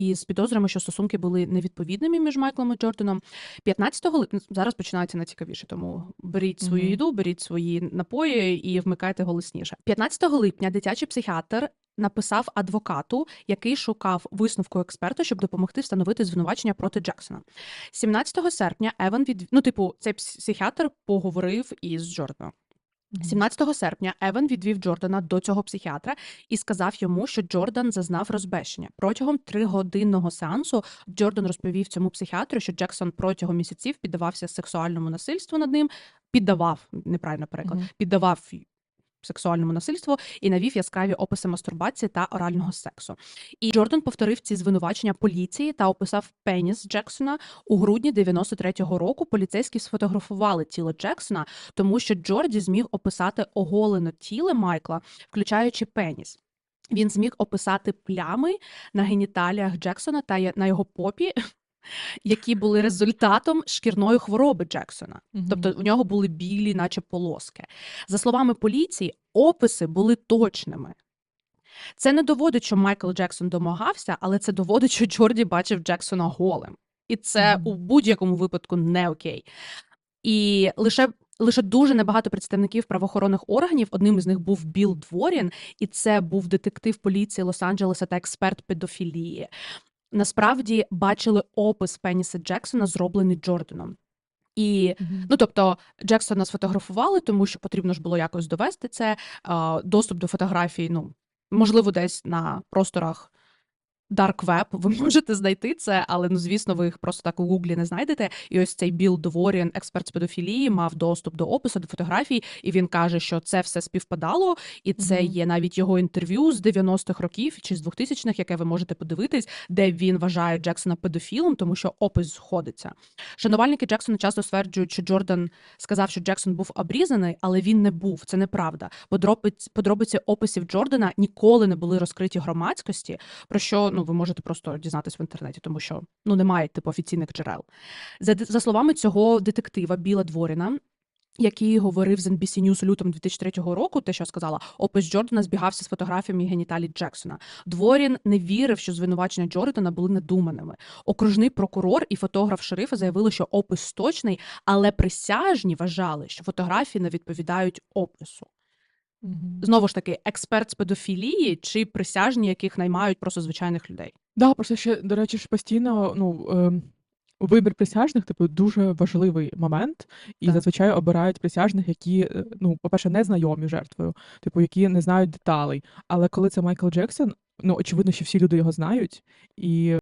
із підозрами, що стосунки були невідповідними між Майклом і Джорданом. 15 липня зараз починається найцікавіше, тому беріть свою їду, беріть свої напої і вмикайте голосніше. 15 липня дитячий психіатр написав адвокату, який шукав висновку експерта, щоб допомогти встановити звинувачення проти Джексона. 17 серпня Еван від... ну, типу, цей психіатр поговорив із Джорданом. Мгм. 17 серпня Еван відвів Джордана до цього психіатра і сказав йому, що Джордан зазнав розбещення. Протягом тригодинного сеансу Джордан розповів цьому психіатру, що Джексон протягом місяців піддавався сексуальному насильству над ним, піддавав неправильно переклад, Мгм. піддавав й- сексуальному насильству і навів яскраві описи мастурбації та орального сексу. І Джордан повторив ці звинувачення поліції та описав пеніс Джексона у грудні 93-го року. Поліцейські сфотографували тіло Джексона, тому що Джорді зміг описати оголене тіло Майкла, включаючи пеніс. Він зміг описати плями на геніталіях Джексона та на його попі, які були результатом шкірної хвороби Джексона. Тобто у нього були білі, наче полоски. За словами поліції, описи були точними. Це не доводить, що Майкл Джексон домагався, але це доводить, що Джорді бачив Джексона голим. І це у будь-якому випадку не окей. І лише, лише дуже небагато представників правоохоронних органів. Одним із них був Білл Дворін, і це був детектив поліції Лос-Анджелеса та експерт педофілії. Насправді бачили опис Пеніса Джексона, зроблений Джорданом. І. Ну, тобто, Джексона сфотографували, тому що потрібно ж було якось довести це. Доступ до фотографій, ну, можливо, десь на просторах Dark Web ви можете знайти це, але ну, звісно, ви їх просто так у Гуглі не знайдете. І ось цей Білл Дворін, експерт з педофілії, мав доступ до опису, до фотографій, і він каже, що це все співпадало, і це Мгм. є навіть його інтерв'ю з 90-х років чи з 2000-х, яке ви можете подивитись, де він вважає Джексона педофілом, тому що опис сходиться. Шанувальники Джексона часто стверджують, що Джордан сказав, що Джексон був обрізаний, але він не був. Це неправда. Подробиці, подробиці описів Джордана ніколи не були розкриті громадськості, про що ну ви можете просто дізнатись в інтернеті, тому що ну немає типу офіційних джерел. За, за словами цього детектива Біла Дворіна. Який говорив з NBC News у лютому 2003 року, те, що сказала, опис Джордана збігався з фотографіями геніталій Джексона. Дворін не вірив, що звинувачення Джордана були надуманими. Окружний прокурор і фотограф шерифа заявили, що опис точний, але присяжні вважали, що фотографії не відповідають опису. Знову ж таки, експерт з педофілії чи присяжні, яких наймають просто звичайних людей. Да, просто ще, до речі, ж постійно, ну, ем, вибір присяжних, типу, дуже важливий момент, і Так. зазвичай обирають присяжних, які, е, ну, по-перше, не знайомі жертвою, типу, які не знають деталей. Але коли це Майкл Джексон, ну, очевидно, що всі люди його знають, і